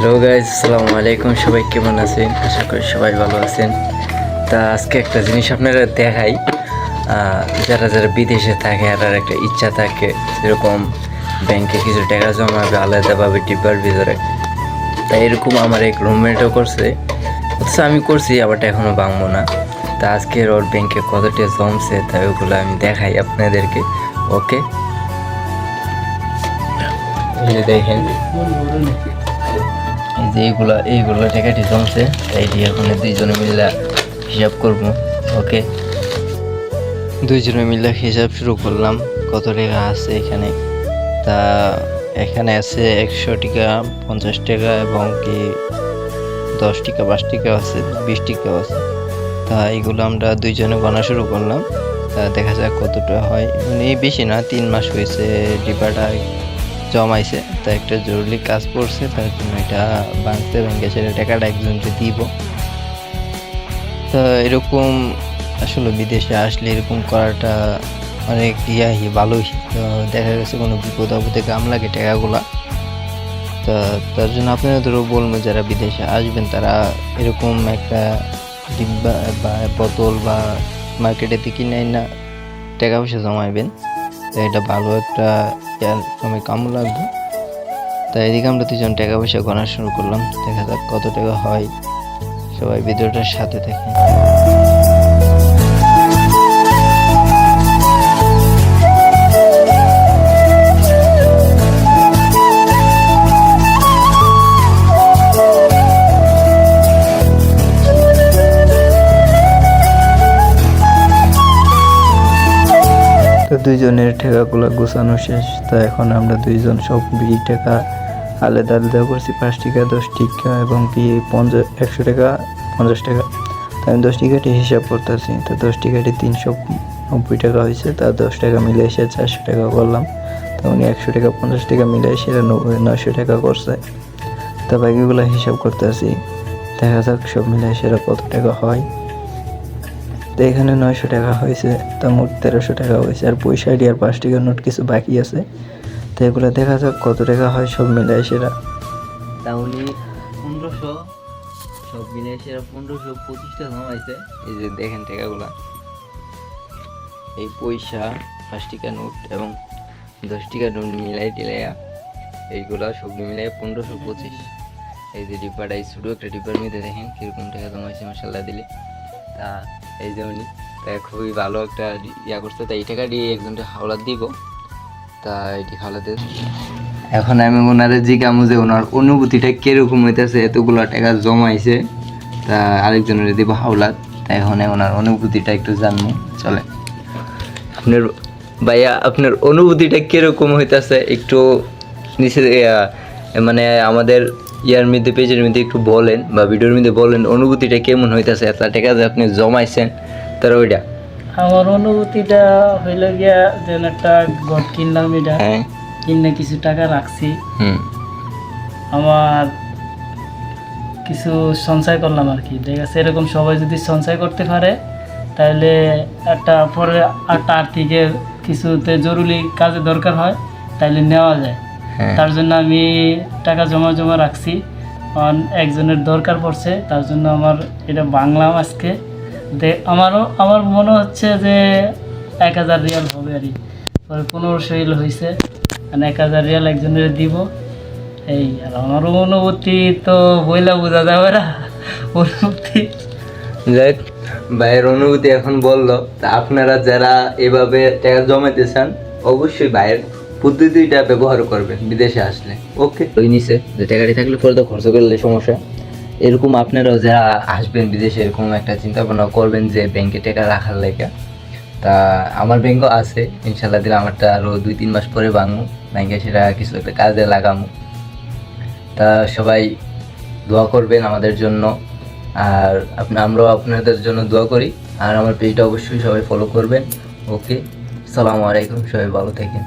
Hello guys আসসালামু আলাইকুম সবাই কেমন আছেন? আশা করি সবাই ভালো আছেন। তা আজকে একটা জিনিস আপনারা দেখাই। যারা যারা বিদেশে থাকে, আর একটা ইচ্ছা থাকে এরকম ব্যাংকে কিছু টাকা জমা জমাবে, আলাদাভাবে ডিব্বার ভিতরে। তাই এরকম আমার এক রুমমেটও করছে। অথচ আমি করছি, আবার এখনও ভাঙবো না। তা আজকে ওর ব্যাংকে কতটা জমছে তাই ওগুলো আমি দেখাই আপনাদেরকে। ওকে দেখেন। যে এইগুলা এইগুলো টাকাটি জমছে তাই এটি এখন দুইজনে মিলে হিসাব করব। ওকে? দুইজনে মিলে হিসাব শুরু করলাম। কত টাকা আছে এখানে? তা এখানে আছে একশো টাকা, পঞ্চাশ টাকা এবং কি দশ টাকা, পাঁচ টাকা আছে, বিশ টাকা আছে। তা এইগুলো আমরা দুইজনে গণা শুরু করলাম। তা দেখা যাক কতটা হয়। মানে বেশি না, তিন মাস হয়েছে ডিবাটা জমাইছে। তা একটা জরুরি কাজ পড়ছে, তার জন্য এটা বাঁধতে ভেঙে সেটা টাকাটা একজনকে দিব। তা এরকম আসলে বিদেশে আসলে এরকম করাটা অনেক ইয়াহি, ভালোই। তো দেখা গেছে কোনো বিপদ আপদে কাম লাগে টাকাগুলা। তা তার জন্য আপনাদেরও বলব, যারা বিদেশে আসবেন, তারা এরকম একটা ডিব্বা বা বোতল বা মার্কেটে কিনে না টাকা পয়সা জমাইবেন। তো এটা ভালো একটা ইয়ার সময় কাম লাগবে তাই এদিকে আমরা দুজন টাকা পয়সা গণা শুরু করলাম। দেখা যাক কত টাকা হয়। সবাই ভিডিওটার সাথে থাকে দুইজনের টাকাগুলো গোছানো শেষ। তো এখন আমরা দুইজন সব বিড়ি টাকা আলাদা আলাদা করছি। পাঁচ টাকা, দশ টাকা এবং কি পঞ্চাশ, একশো টাকা, পঞ্চাশ টাকা। তো আমি দশ টাকাটি হিসাব করতেছি। তো দশ টাকাটি তিনশো নব্বই টাকা হয়েছে। তা দশ টাকা মিলে এসে চারশো টাকা করলাম। তো উনি একশো টাকা, পঞ্চাশ টাকা মিলে নব্বই, নয়শো টাকা করছে। তা বাকিগুলো হিসাব করতেছি। দেখা যাক সব মিলে সেটা কত টাকা হয়। তো এখানে নয়শো টাকা হয়েছে, তা মোট তেরোশো টাকা হয়েছে। আর পয়সাটি আর পাঁচ টাকার নোট কিছু বাকি আছে। তো এগুলো দেখা যাক কত টাকা হয়, সব মিলাই সেটা। তাহলে পনেরোশো, সব মিলাই সেটা পনেরোশো পঁচিশটা জমাইছে এই যে দেখেন টাকাগুলা। এই পয়সা পাঁচ টাকা নোট এবং দশ টাকা নোট মিলাই টিলাইয়া এইগুলা সব মিলাই পনেরোশো পঁচিশ। এই যে ডিব্বাটা এই ছোটো একটা ডিব্বার মধ্যে দেখেন কীরকম টাকা জমাইছে মশাল্লা দিলে। তা এই যে উনি, তা খুবই ভালো একটা ইয়া করছে। তা এই টাকাটি একজনকে হাওলা দিব। তা এটি হাওলাতে এখন আমি ওনারে জিজ্ঞামু যে ওনার অনুভূতিটা কীরকম হইতেছে, এতগুলো টাকা জমাইছে। তা আরেকজনের দিব হাওলাত তা এখন ওনার অনুভূতিটা একটু জানব। চলে আপনার ভাইয়া, আপনার অনুভূতিটা কীরকম হইতাছে? একটু নিচে মানে আমাদের ইয়ার মধ্যে পেজের মধ্যে একটু বলেন বা ভিডিওর মধ্যে বলেন অনুভূতিটা কেমন হইতাছে? এত টাকা যে আপনি জমাইছেন তার ওইটা। আমার অনুভূতিটা হইল গিয়া যেন একটা ঘর কিনলাম এটা। হ্যাঁ। কিনে কিছু টাকা রাখছি। হুম। আমার কিছু সঞ্চয় করলাম আর কি। ঠিক আছে এরকম সবাই যদি সঞ্চয় করতে পারে তাহলে একটা পরে একটা আর্থিকের কিছুতে জরুরি কাজে দরকার হয় তাহলে নেওয়া যায়। তার জন্য আমি টাকা জমা জমা রাখছি। কারণ একজনের দরকার পড়ছে তার জন্য আমার এটা বাংলাম আজকে। দে আমারও আমার মনে হচ্ছে যে এক হাজার রিয়াল হবে আর কি। পরে পনেরোশো রিয়াল হয়েছে আর এক হাজার রিয়াল একজনের দিব। এই আর আমার অনুভূতি তো বইলা বোঝা যাবে না। অনুভূতি। যাই ভাইয়ের অনুভূতি এখন বলল আপনারা যারা এভাবে টাকা জমাইতে চান অবশ্যই ভাইয়ের পদ্ধতিটা ব্যবহার করবেন বিদেশে আসলে। ওকে ওই নিচে, যে টাকাটি থাকলে পরে তো খরচ করলে সমস্যা। এরকম আপনারাও যারা আসবেন বিদেশে, এরকম একটা চিন্তা ভাবনা করবেন যে ব্যাংকে টাকা রাখার লেগে। তা আমার ব্যাংকও আছে, ইনশাল্লাহ দিলে আমারটা আরও দুই, তিন মাস পরে ভাঙবো। ব্যাংকে সেটা কিছু একটা কাজে লাগামো তা সবাই দোয়া করবেন আমাদের জন্য। আর আপনি, আমরাও আপনাদের জন্য দোয়া করি। আর আমার পেজটা অবশ্যই সবাই ফলো করবেন। ওকে সালামু আলাইকুম, সবাই ভালো থাকেন।